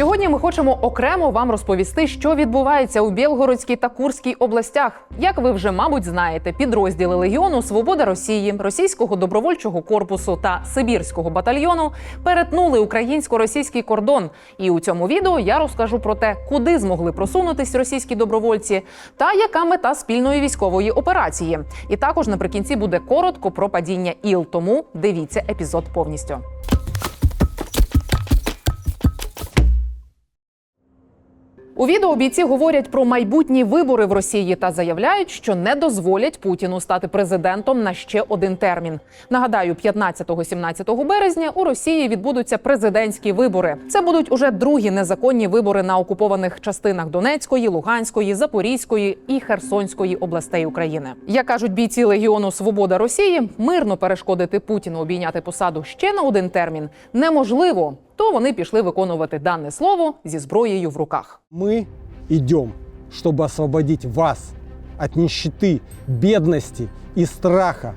Сьогодні ми хочемо окремо вам розповісти, що відбувається у Білгородській та Курській областях. Як ви вже мабуть знаєте, підрозділи Легіону Свобода Росії, Російського добровольчого корпусу та Сибірського батальйону перетнули українсько-російський кордон. І у цьому відео я розкажу про те, куди змогли просунутись російські добровольці, та яка мета спільної військової операції. І також наприкінці буде коротко про падіння іл. Тому дивіться епізод повністю. У відео бійці говорять про майбутні вибори в Росії та заявляють, що не дозволять Путіну стати президентом на ще один термін. Нагадаю, 15-17 березня у Росії відбудуться президентські вибори. Це будуть уже другі незаконні вибори на окупованих частинах Донецької, Луганської, Запорізької і Херсонської областей України. Як кажуть бійці Легіону Свобода Росії, мирно перешкодити Путіну обійняти посаду ще на один термін неможливо То вони пішли виконувати дане слово зі зброєю в руках. Мы идем, чтобы освободить вас от нищеты, бедности и страха,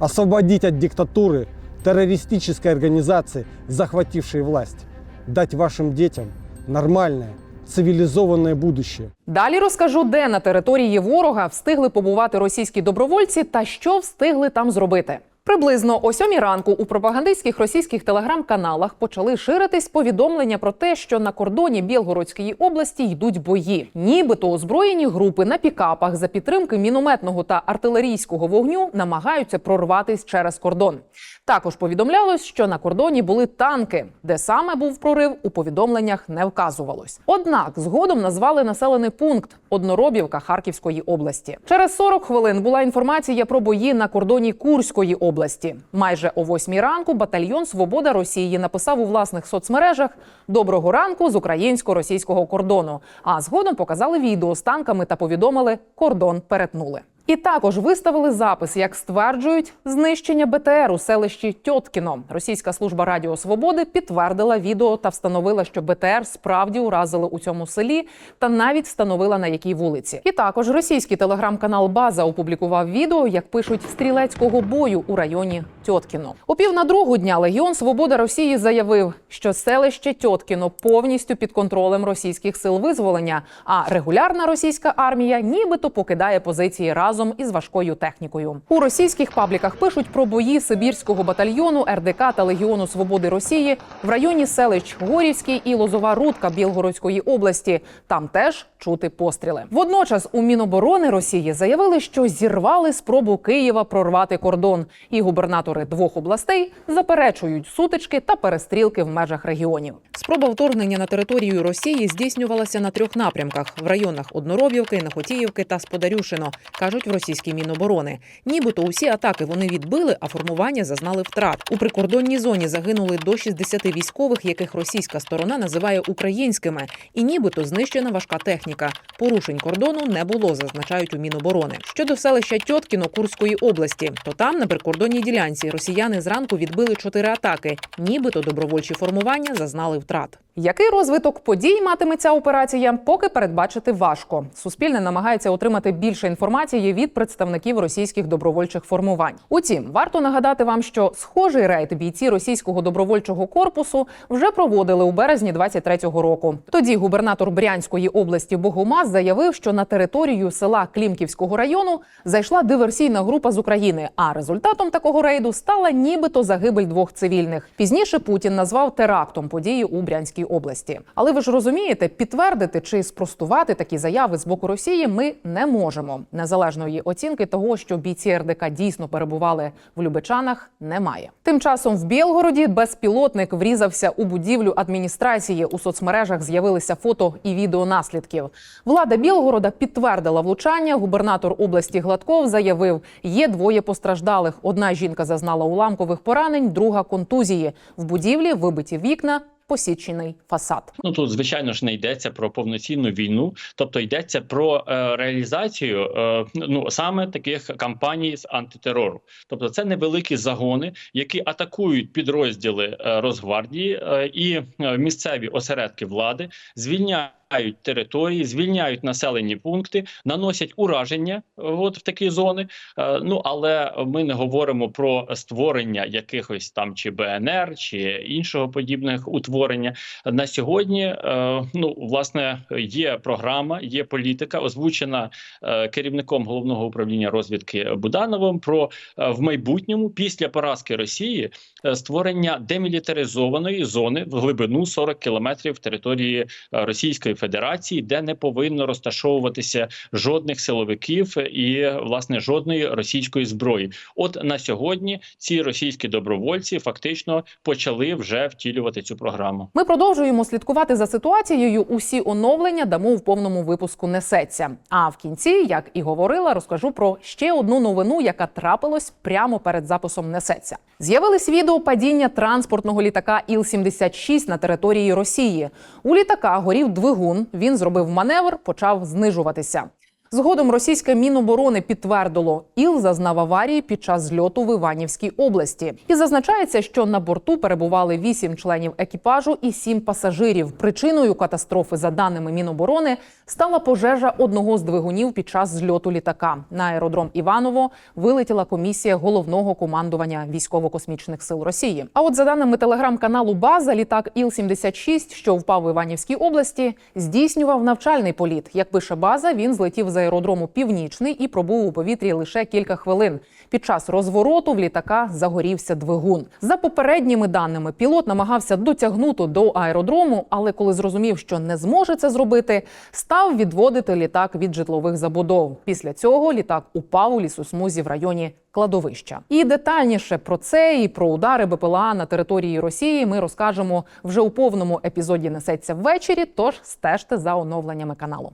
освободить от диктатуры террористической организации, захватившей власть, дать вашим детям нормальное, цивилизованное будущее. Далі розкажу, де на території ворога встигли побувати російські добровольці та що встигли там зробити. Приблизно о сьомій ранку у пропагандистських російських телеграм-каналах почали ширитись повідомлення про те, що на кордоні Білгородської області йдуть бої. Нібито озброєні групи на пікапах за підтримки мінометного та артилерійського вогню намагаються прорватись через кордон. Також повідомлялось, що на кордоні були танки, де саме був прорив, у повідомленнях не вказувалось. Однак згодом назвали населений пункт Одноробівка Харківської області. Через 40 хвилин була інформація про бої на кордоні Курської області. Майже о восьмій ранку батальйон Свобода Росії написав у власних соцмережах Доброго ранку з українсько-російського кордону. А згодом показали відео з танками та повідомили, кордон перетнули. І також виставили запис, як стверджують, знищення БТР у селищі Тьоткіно. Російська служба Радіо Свободи підтвердила відео та встановила, що БТР справді уразили у цьому селі, та навіть встановила на якій вулиці. І також російський телеграм-канал База опублікував відео, як пишуть стрілецького бою у районі Тьоткіно. У пів на другу дня Легіон Свобода Росії заявив, що селище Тьоткіно повністю під контролем російських сил визволення, а регулярна російська армія нібито покидає позиції разом із важкою технікою. У російських пабліках пишуть про бої Сибірського батальйону РДК та Легіону Свободи Росії в районі селищ Горівський і Лозова Рудка Білгородської області. Там теж чути постріли. Водночас у Міноборони Росії заявили, що зірвали спробу Києва прорвати кордон, і губернатори двох областей заперечують сутички та перестрілки в межах регіонів. Спроба вторгнення на територію Росії здійснювалася на трьох напрямках в районах Одноробівки, Нахотіївки та Сподарюшино, кажуть в російській міноборони. Нібито усі атаки вони відбили, а формування зазнали втрат. У прикордонній зоні загинули до 60 військових, яких російська сторона називає українськими, і нібито знищена важка техніка. Порушень кордону не було, зазначають у Міноборони. Щодо селища Тьоткіно Курської області, то там на прикордонній ділянці росіяни зранку відбили чотири атаки. Нібито добровольчі формування зазнали втрат. Який розвиток подій матиме ця операція, поки передбачити важко. Суспільне намагається отримати більше інформації від представників російських добровольчих формувань. Утім, варто нагадати вам, що схожий рейд бійці російського добровольчого корпусу вже проводили у березні 23-го року. Тоді губернатор Брянської області Богомаз заявив, що на територію села Клімківського району зайшла диверсійна група з України. А результатом такого рейду стала нібито загибель двох цивільних. Пізніше Путін назвав терактом події у Брянській області. Але ви ж розумієте, підтвердити чи спростувати такі заяви з боку Росії ми не можемо. Незалежної оцінки того, що бійці РДК дійсно перебували в Любичанах, немає. Тим часом в Білгороді безпілотник врізався у будівлю адміністрації. У соцмережах з'явилися фото і відео наслідків. Влада Білгорода підтвердила влучання. Губернатор області Гладков заявив, є двоє постраждалих. Одна жінка зазнала уламкових поранень, друга контузії. В будівлі вибиті вікна. Посічений фасад. Ну тут звичайно ж не йдеться про повноцінну війну, тобто йдеться про е, реалізацію е, ну саме таких кампаній з антитерору. Тобто, це невеликі загони, які атакують підрозділи е, Росгвардії е, і е, місцеві осередки влади, звільняють. Території, звільняють населені пункти, наносять ураження е, от в такі зони. Е, Ну але ми не говоримо про створення якихось там чи БНР, чи іншого подібних утворення. На сьогодні е, ну власне є програма, є політика, озвучена керівником головного управління розвідки Будановим про в майбутньому після поразки Росії створення демілітаризованої зони в глибину 40 кілометрів території Російської Федерації, де не повинно розташовуватися жодних силовиків і власне жодної російської зброї. От на сьогодні ці російські добровольці фактично почали вже втілювати цю програму. Ми продовжуємо слідкувати за ситуацією. Усі оновлення дамо в повному випуску несеться. А в кінці, як і говорила, розкажу про ще одну новину, яка трапилась прямо перед записом несеться. З'явились відео падіння транспортного літака Іл-76 на території Росії. У літака горів двигун. Він зробив маневр, почав знижуватися. Згодом російське міноборони підтвердило, іл зазнав аварії під час зльоту в Іванівській області. І зазначається, що на борту перебували вісім членів екіпажу і сім пасажирів. Причиною катастрофи, за даними Міноборони, стала пожежа одного з двигунів під час зльоту літака. На аеродром Іваново вилетіла комісія головного командування військово-космічних сил Росії. А от за даними телеграм-каналу База, літак Іл-76, що впав в Іванівській області, здійснював навчальний політ. Як пише база, він злетів з аеродрому Північний і пробув у повітрі лише кілька хвилин. Під час розвороту в літака загорівся двигун. За попередніми даними, пілот намагався дотягнути до аеродрому, але коли зрозумів, що не зможе це зробити, став відводити літак від житлових забудов. Після цього літак упав у лісосмузі в районі кладовища. І детальніше про це і про удари БПЛА на території Росії ми розкажемо вже у повному епізоді несеться ввечері. Тож стежте за оновленнями каналу.